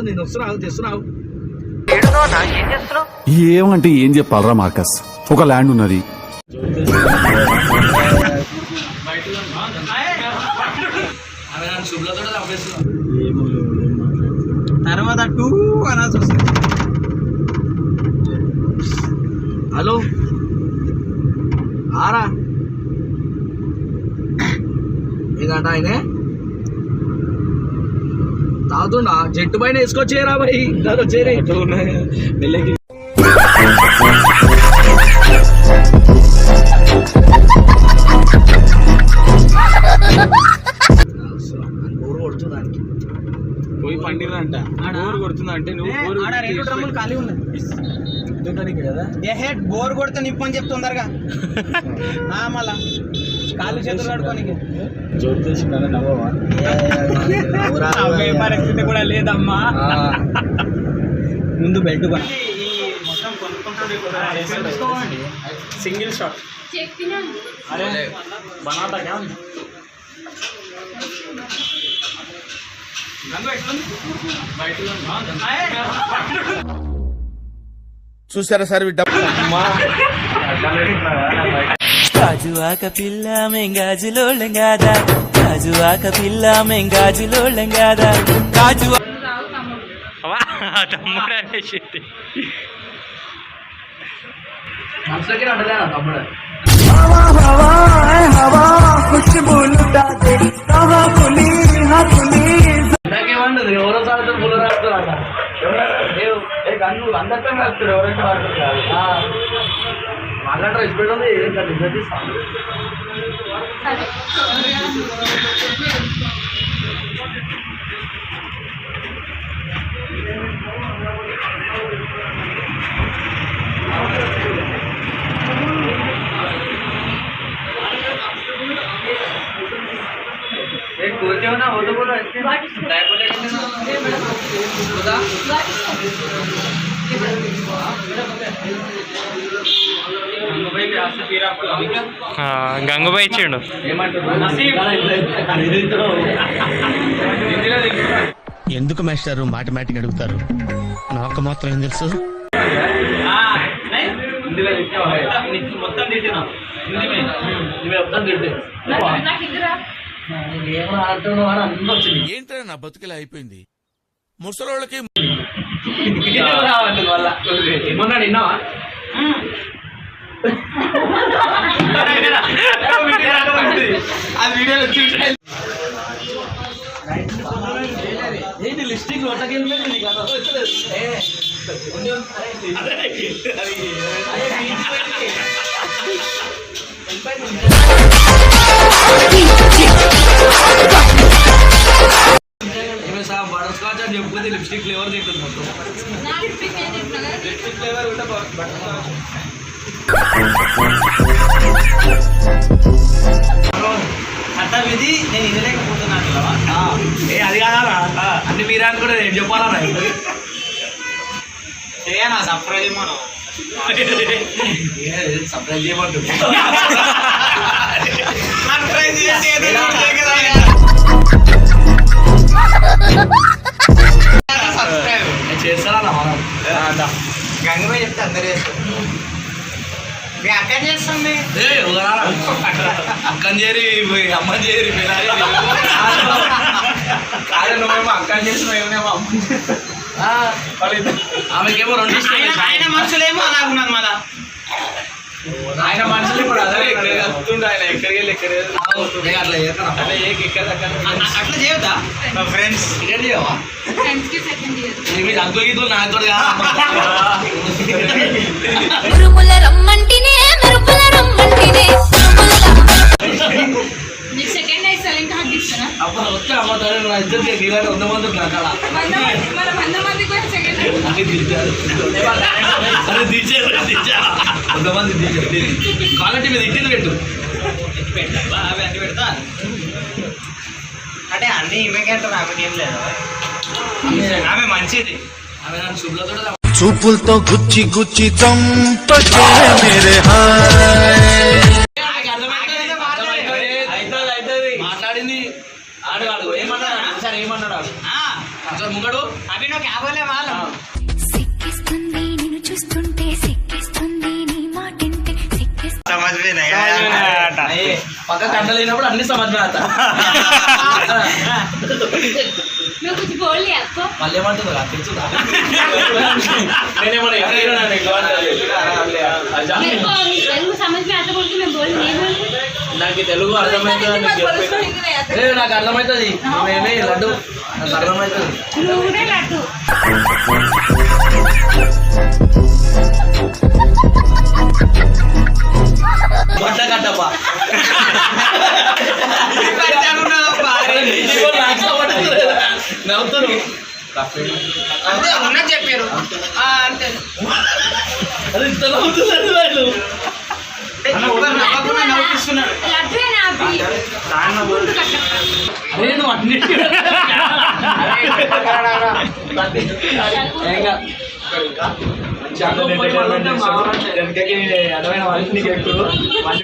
అవుతుంది నేను వస్తున్నావు తెస్తున్నావు ఏమంటే ఏం చెప్పాలరా మార్కస్? ఒక ల్యాండ్ ఉన్నది. తర్వాత టూ అనాల్సి వస్తుంది. హలో? ఆరా? ఏదంట ఆయనే? తాగుతుండా? జట్టు పైన వేసుకొచ్చేయరా భయ్ దాని వచ్చేరే దానికి పోయి పండిరంట. బోర్ కొడుతుందా అంటే నువ్వు ఖాళీ బోర్ కొడితే నిప్పని చెప్తే తొందరగా ఆ, మళ్ళా. కాళ్ళు చేతులు కడుకోనికి నవ్వవా? నవ్వే పరిస్థితి కూడా లేదమ్మా. ముందు బెల్ట్ కొని. Single shot. అరే బనాతా క్యా చూసారా సార్ డబ్బు గాజువాక పిల్ల మెంగాజులోళ్ళం కాదా గాజువాక పిల్ల మెంగాజులోళ్ళం కాదా గాజు తమ్ముడు గన్ను అందరితో రాస్తారు ఎవరైతే వాడతారు కాదు. बोलते हो ना वो तो बोलो గంగుబాయి ఇచ్చిండు. ఎందుకు మాస్టారు మాటమాటిక్ అడుగుతారు? నాకు మాత్రం ఏం తెలుసు? మొత్తం తిట్టినా ఏంటంటే నా బతుకులా అయిపోయింది? ముసలోళ్ళకి రావాలి మళ్ళా. ఏంటి లిస్టింగ్ లోటకెళ్ళి నీకు అర్థం వచ్చలేదు ఏమే సార్ బటర్ స్కాచ్ అని చెప్పుకుంటే లిప్స్టిక్ ఫ్లేవర్ తింటుంది మొత్తం లిప్స్టిక్ ఫ్లేవర్ ఉంటే బటర్ విధి నేను ఇనలేకపోతున్నాను పిల్లవా ఏ అది కాదా? అన్ని మీరే అనుకుంటే నేను చెప్పాలా చేయనా? సర్ప్రైజ్ మనం సర్ప్రైజ్ చేయమంటుంది అక్కని చేరి అమ్మని చేరి కాదు నువ్వేమో అక్క చేసిన ఏమేమో ఆమెకేమో రెండు ఆయన మనుషులేమో అలా ఉన్నది మళ్ళా. ఆయన మనుషులు ఇప్పుడు అదే వస్తుండే ఆయన ఎక్కడికి వెళ్ళి ఎక్కడికి అట్లా చేయకరా అట్లా ఏకి ఎక్కడ అట్లా చేయొద్దా? ఫ్రెండ్స్. చేయవా? ఫ్రెండ్స్ సెకండ్ ఇయర్ మీరు అంకుల్ గీతులు నాకు కూడా ఉరుముల రమ్మంటినే మెరుపుల రమ్మంటినే నీకు సెకండ్ ఇస్తారు ఇంకా హక్ ఇస్తారా? అప్పుడు వస్తే అమ్మ తల్లి నా ఇద్దరు ఇలాంటి వంద మంది ఉన్నారు అక్కడ వంద మంది మన వంద మందికి కూడా సెకండ్ అది దించారు అది దించారు దించారు వంద మంది దించారు క్వాలిటీ మీద ఇట్టింది పెట్టు. పెట్టబ్బా అవి అన్ని పెడతా. అంటే అన్ని ఇవకే అంటారు ఆమెకి ఏం లేదు. ఆమె మంచిది. ఆమె నన్ను శుభ్రతో చూపులతో గుచ్చి గుచ్చి చంపకే మేరే. హాయ్ మాట్లాడింది. ఆడు ఆడు ఏమన్నాడు? సార్ ఏమన్నాడు ఆడు? ఆ, అసలు ముంగడు. కాబోలే వాళ్ళు. సిక్కిస్తుంది నిన్ను చూస్తుంటే సిక్కిస్తుంది. పక్క కంటలు అన్ని సమర్థ మళ్ళీ నాకు తెలుగు అర్థమవుతుంది లేదు నాకు అర్థమవుతుంది నేనే లడ్డు. నాకు అర్థమవుతుంది అంతే ఉన్నది చెప్పారు ఆ, అంతే వాళ్ళు ఎవరు నవ్వకుండా నవ్విస్తున్నాడు లడ్డు నా అభి అరే నువ్వు అన్నిటి అర్థమైన వాళ్ళకి నీకు ఎక్కువ